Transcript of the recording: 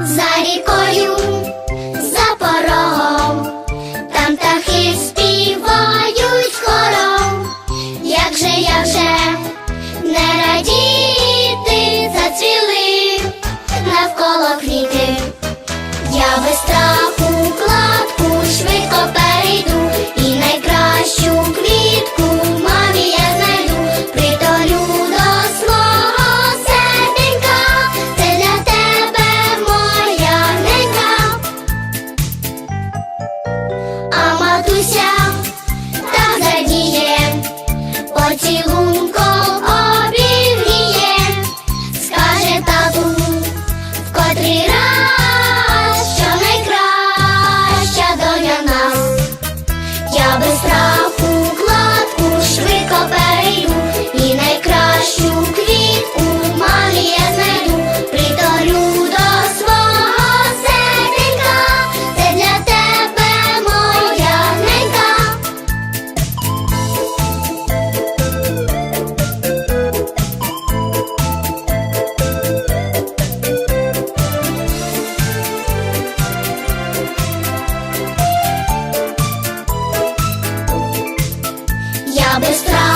За рікою Матуся там задіє, поцілунком обігріє, скаже тату, в котрий раз, що найкраща доня нас. Без я без страху.